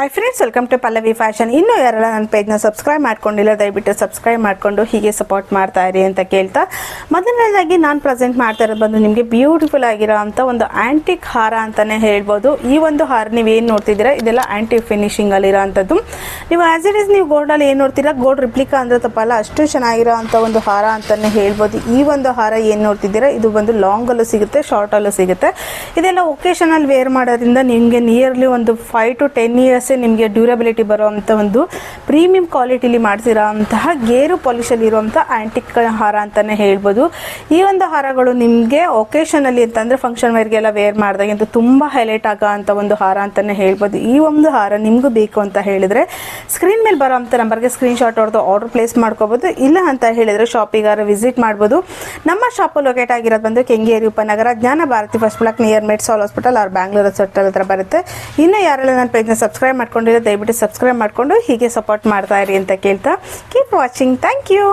Hi friends welcome to Pallavi fashion ಇನ್ನೂ ಯಾರೆಲ್ಲ ನನ್ನ ಪೇಜ್ನ ಸಬ್ಸ್ಕ್ರೈಬ್ ಮಾಡ್ಕೊಂಡಿಲ್ಲ, ದಯವಿಟ್ಟು ಸಬ್ಸ್ಕ್ರೈಬ್ ಮಾಡಿಕೊಂಡು ಹೀಗೆ ಸಪೋರ್ಟ್ ಮಾಡ್ತಾ ಇರಿ ಅಂತ ಕೇಳ್ತಾ. ಮೊದಲನೇದಾಗಿ ನಾನು ಪ್ರೆಸೆಂಟ್ ಮಾಡ್ತಾ ಇರೋದು ಬಂದು ನಿಮಗೆ ಬ್ಯೂಟಿಫುಲ್ ಆಗಿರೋ ಅಂಥ ಒಂದು ಆ್ಯಂಟಿಕ್ ಹಾರ ಅಂತಲೇ ಹೇಳ್ಬೋದು. ಈ ಒಂದು ಹಾರ ನೀವು ಏನು ನೋಡ್ತಿದ್ದೀರಾ? ಇದೆಲ್ಲ ಆ್ಯಂಟಿ ಫಿನಿಶಿಂಗಲ್ಲಿರೋ ಅಂಥದ್ದು ನೀವು ಆ್ಯಸ್ ಇಟ್ ಇಸ್ ನೀವು ಗೋಲ್ಡಲ್ಲಿ ಏನು ನೋಡ್ತೀರಾ? ಗೋಲ್ಡ್ ರಿಪ್ಲಿಕಾ ಅಂದರೆ ತಪ್ಪಲ್ಲ, ಅಷ್ಟು ಚೆನ್ನಾಗಿರೋ ಅಂಥ ಒಂದು ಹಾರ ಅಂತಲೇ ಹೇಳ್ಬೋದು. ಈ ಒಂದು ಹಾರ ಏನು ನೋಡ್ತಿದ್ದೀರಾ? ಇದು ಬಂದು ಲಾಂಗಲ್ಲೂ ಸಿಗುತ್ತೆ ಶಾರ್ಟಲ್ಲೂ ಸಿಗುತ್ತೆ. ಇದೆಲ್ಲ ಒಕೇಶನಲ್ಲಿ ವೇರ್ ಮಾಡೋದ್ರಿಂದ ನಿಮಗೆ ನಿಯರ್ಲಿ ಒಂದು ಫೈವ್ ಟು ಟೆನ್ ಇಯರ್ಸೇ ನಿಮಗೆ ಡ್ಯೂರಬಿಲಿಟಿ ಬರುವಂಥ ಒಂದು ಪ್ರೀಮಿಯಂ ಕ್ವಾಲಿಟಿಲಿ ಅಂತಹ ಗೇರು ಪಾಲಿಶಲ್ಲಿ ಇರುವಂಥ ಆ್ಯಂಟಿಕ್ ಹಾರ ಅಂತಲೇ ಹೇಳ್ಬೋದು. ಈ ಒಂದು ಹಾರಗಳು ನಿಮಗೆ ಒಕೇಶನಲ್ಲಿ ಅಂತಂದರೆ ಫಂಕ್ಷನ್ ವೇರ್ಗೆಲ್ಲ ವೇರ್ ಮಾಡಿದಾಗಂತೂ ತುಂಬ ಹೈಲೈಟ್ ಆಗೋ ಒಂದು ಹಾರ ಅಂತಲೇ ಹೇಳ್ಬೋದು. ಈ ಒಂದು ಹಾರ ನಿಮಗೂ ಬೇಕು ಅಂತ ಹೇಳಿದರೆ ಸ್ಕ್ರೀನ್ ಮೇಲೆ ಬರೋ ನಂಬರ್ಗೆ ಸ್ಕ್ರೀನ್ ಶಾಟ್ ಹೊಡೆದು ಆರ್ಡರ್ ಪ್ಲೇಸ್ ಮಾಡ್ಕೋಬೋದು. ಇಲ್ಲ ಅಂತ ಹೇಳಿದರೆ ಶಾಪಿಗಾರ ವಿಸಿಟ್ ಮಾಡ್ಬೋದು. ನಮ್ಮ ಶಾಪು ಲೊಕೇಟ್ ಆಗಿರೋದು ಬಂದು ಕೆಂಗೇರಿ ಉಪನಗರ, Jnana Bharathi first block near Medsol hospital ಅವ್ರ ಬ್ಯಾಂಗ್ಳೂರ್ ಹತ್ರ ಬರುತ್ತೆ. ಇನ್ನು ಯಾರೆಲ್ಲ ನನ್ನ ಪೇಜ್ನ ಸಬ್ಸ್ಕ್ರೈಬ್ ಮಾಡ್ಕೊಂಡಿರೋ ದಯವಿಟ್ಟು ಸಬ್ಸ್ಕ್ರೈಬ್ ಮಾಡಿಕೊಂಡು ಹೀಗೆ ಸಪೋರ್ಟ್ ಮಾಡ್ತಾ ಇರಿ ಅಂತ ಕೇಳ್ತಾ. Keep watching thank you